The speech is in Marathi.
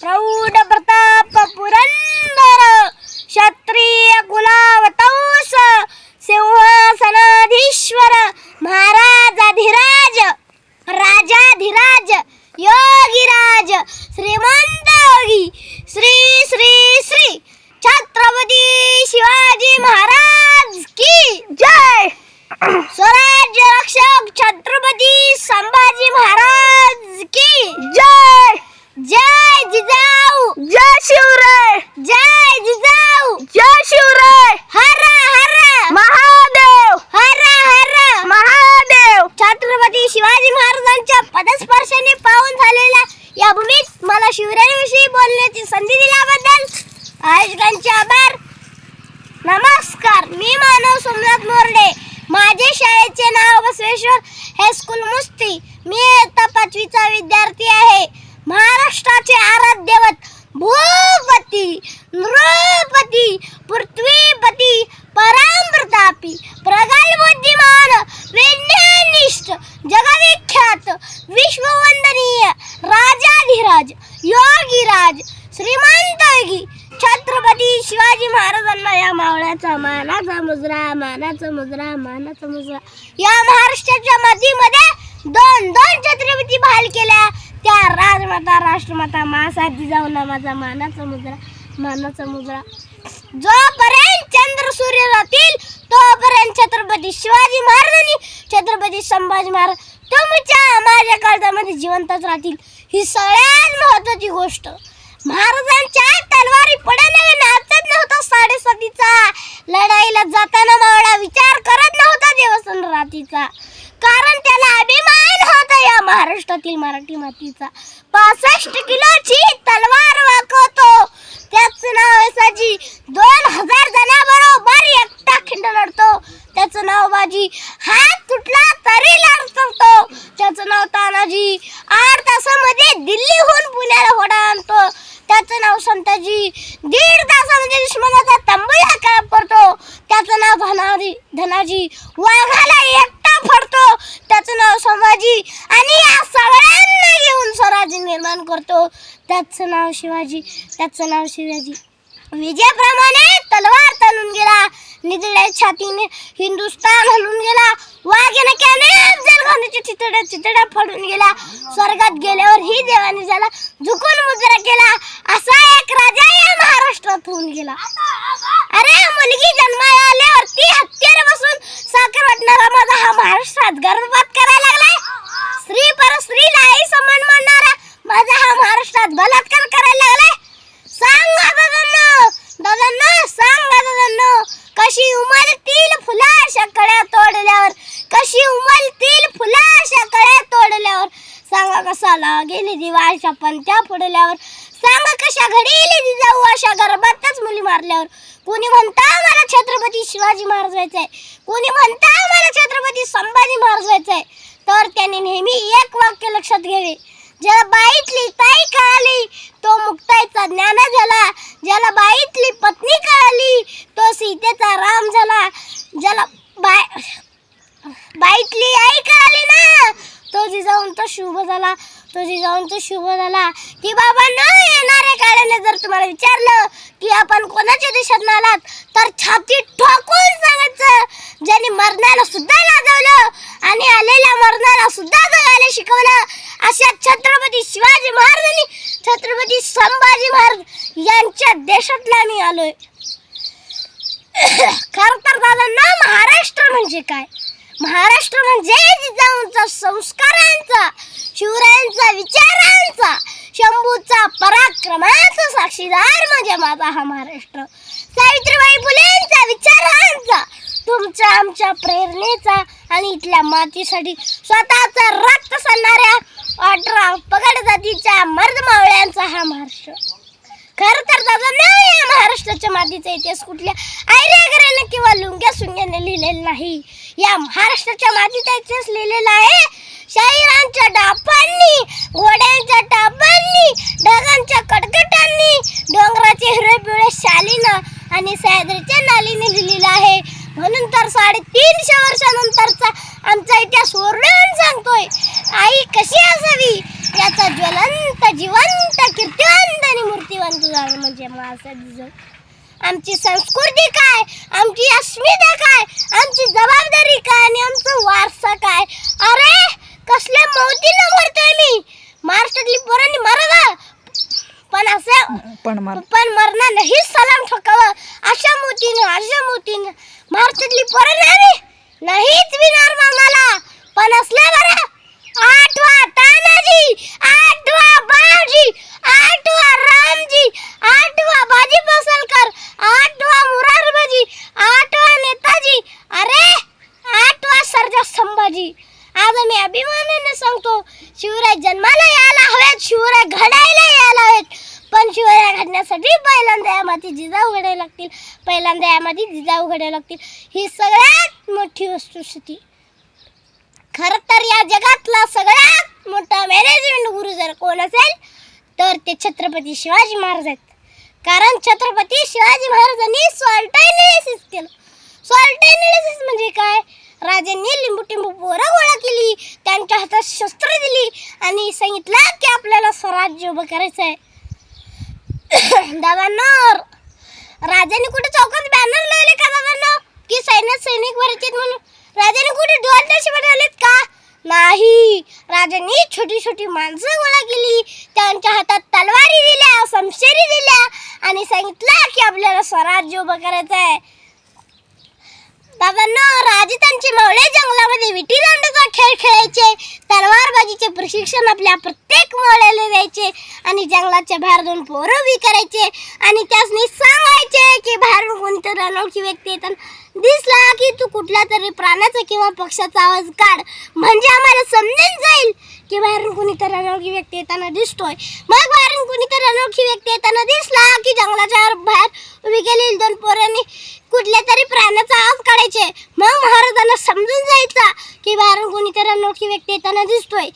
प्रौढ प्रताप पुरंदर क्षत्रिय कुलावतंस सिंहासनाधीश्वर महाराजाधिराज राजाधिराज योगीराज श्रीमंत योगी श्री श्री श्री छत्रपती शिवाजी महाराज की जय स्वराज्य रक्षक छत्रपती संभाजी महाराज की जय जय जिजाऊ जय शिवराय जय जिजाऊ जय शिवराय हर हर महादेव हर हर महादेव छत्रपती शिवाजी महाराजांच्या पदस्पर्शाने पाहून झालेल्या या भूमीत मला शिवरायांविषयी बोलण्याची संधी दिल्याबद्दल आयोजकांचे आभार. नमस्कार मी मानव सोमनाथ मोरडे. माझे शाळेचे नाव बसवेश्वर हायस्कूल मुस्ती. मी इयत्ता पाचवीचा विद्यार्थी आहे. महाराष्ट्राचे आराध्यवत भूपती नृपती पृथ्वीपती परामप्रतापी प्रगल्भ राजाधिराज योगीराज श्रीमंत योगी छत्रपती शिवाजी महाराजांना या मावळ्याचा मानाचा मुजरा मानाचा मुजरा मानाचा मुजरा. या महाराष्ट्राच्या मातीमध्ये दोन दोन छत्रपती बहाल केल्या. त्या राजमाता राष्ट्रमाता मासाहेब जिजाऊंना माझा मानाचा मुजरा मानाचा मुजरा. जोपर्यंत चंद्र सूर्य राहतील तोपर्यंत छत्रपती शिवाजी महाराजांनी छत्रपती संभाजी महाराज तुमच्या माझ्या काळजामध्ये जिवंतच राहतील. ही सगळ्यात महत्वाची गोष्ट. महाराजांच्या तलवारी पडण्याने दीड तासामध्ये दुश्मनाचा तंबूला काप पडतो. त्याचं नाव धनाजी धनाजी. वाघाला एकटा फडतो. त्याचं नाव संभाजी. आणि या सगळ्यांना घेऊन स्वराज्य निर्माण करतो. त्याचं नाव शिवाजी त्याचं नाव शिवाजी. विजयाप्रमाणे तलवार तलून गेला. निधड्या छातीने हिंदुस्तान हलून गेला. वाघनक्याने अफजल खानाच्या चितड्या चितड्या फडून गेला. स्वर्गात गेल्यावर ही देवाने झाला झुकून मुजरा केला असा एक राजा या महाराष्ट्रात होऊन गेला. अरे मुलगी जन्माला आल्यावर ती हत्यार बसून साखर वाटणारा माझा हा महाराष्ट्रात गर्भपात करायला लागलाय. छत्रपती संभाजी महाराज आहे. तर त्यांनी नेहमी एक वाक्य लक्षात घ्यावे. ज्याला बाईतली ताई कळाली तो मुक्ताईचा ज्ञान झाला. ज्याला बाईतली पत्नी कळाली तो सीतेचा राम झाला. ज्याला बाय बाईतली आई कळाली ना तो जिजाऊन तो शुभ झाला. तुझी जाऊन तो शुभ झाला. की बाबा न येणाऱ्या काळाने जर तुम्हाला विचारलं की आपण कोणाच्या देशात आलात तर छाती ठोकून सांगायचं. ज्यांनी मरणाला सुद्धा लाजवलं आणि आलेल्या मरणाला सुद्धा जगायला शिकवलं अशा छत्रपती शिवाजी महाराजांनी छत्रपती संभाजी महाराज यांच्या देशातला मी आलोय. खर तर दादांना महाराष्ट्र म्हणजे काय? महाराष्ट्र म्हणजे जिजाऊंचा संस्कारांचा शिवरायांचा विचारांचा शंभूचा पराक्रमाचा साक्षीदार म्हणजे माझा हा महाराष्ट्र. सावित्रीबाई फुलेंचा विचारांचा तुमच्या आमच्या प्रेरणेचा आणि इथल्या मातीसाठी स्वतःचा रक्त सांगणाऱ्या अठरा पगड जातीच्या मर्द मावळ्यांचा हा महाराष्ट्र. खर तर दादा नाही या महाराष्ट्राच्या मातीचा इतिहास कुठल्या आयऱ्यागऱ्याने किंवा लुंग्या सुंग्याने लिहिलेला नाही. या महाराष्ट्राच्या मातीचा इतिहास लिहिलेला आहे. शाहिरांच्या डापांनी घोड्यांच्या टापांनी ढगांच्या कडकटांनी डोंगराचे हिरवे पिवळे शालीनं आणि सह्याद्रीच्या नालीने लिहिलेलं आहे. म्हणून तर साडेतीनशे वर्षानंतरचा झालं म्हणजे माणसाची जग आमची संस्कृती काय? आमची अस्मिता काय? आमची जबाबदारी काय? आणि आमचा वारसा काय? अरे कसल्या मौतीनं मरतोय मी? महाराष्ट्रातली पोरांनी मरावा पण असं पण मार पण मरणार नाही सलाम ठोकावं. अशा मोतीनं अशा मोतीनं महाराष्ट्रातली पोरं नाही नाहीच विणार मला सरजा आज आम्ही अभिमानाने सांगतो शिवराय जन्माला यायला हवेत शिवराय घडायला यायला हवेत. पण शिवराय घडण्यासाठी पहिल्यांदा या माती जिजा उघडायला लागतील. पहिल्यांदा या माती जिजा उघडायला लागतील. ही सगळ्यात मोठी वस्तुस्थिती खरं तर या जगातला सगळ्यात मोठा मॅनेजमेंट गुरु जर कोण असेल तर ते छत्रपती शिवाजी महाराज आहेत. कारण छत्रपती शिवाजी महाराजांनी सॉल्ट अनालिसिस केलं सॉल्ट अनालिसिस म्हणजे काय राजांनी लिंबू टिंबू पोरं गोळा केली त्यांच्या हातात शस्त्र दिली आणि सांगितलं की आपल्याला स्वराज्य उभं करायचं आहे दादांनो राजाने कुठे चौकात बॅनर लावले का दादांनो की सैन्यात सैनिक भरायचे म्हणून राजाने कुठे ढोल ताशे बनवलेत का नाही राजांनी छोटी छोटी माणसं गोळा केली. त्यांच्या हातात तलवारी दिल्या समशेरी दिल्या आणि सांगितलं की आपल्याला स्वराज्य उभं करायचं आहे. बाबांनो राजे त्यांचे मावळे जंगलामध्ये विटी दांडूचा खेळ खेळायचे. तलवारबाजीचे प्रशिक्षण आपल्या प्रत्येक मावळ्याला द्यायचे आणि जंगलाच्या बाहेर दोन पोरं उभी करायचे. आणि त्यासनी सांगायचे की बाहेरून कोणतरी अनोळखी व्यक्ती येतात. दिसला की तू कुठल्या तरी प्राण्याचा किंवा पक्षाचा आवाज काढ. म्हणजे आम्हाला समजून जाईल की बाहेरून कुणीतरी अनोळखी व्यक्ती येताना दिसतोय. मग बाहेरून कुणीतरी अनोळखी व्यक्ती येताना दिसला की जंगलाच्या बाहेर उभी केलेली दोन पोरांनी कुठल्या तरी प्राण्याचा आवाज काढायचे. मग महाराजांना समजून जायचा की बाहेरून कुणीतरी अनोळखी व्यक्ती येताना दिसतोय.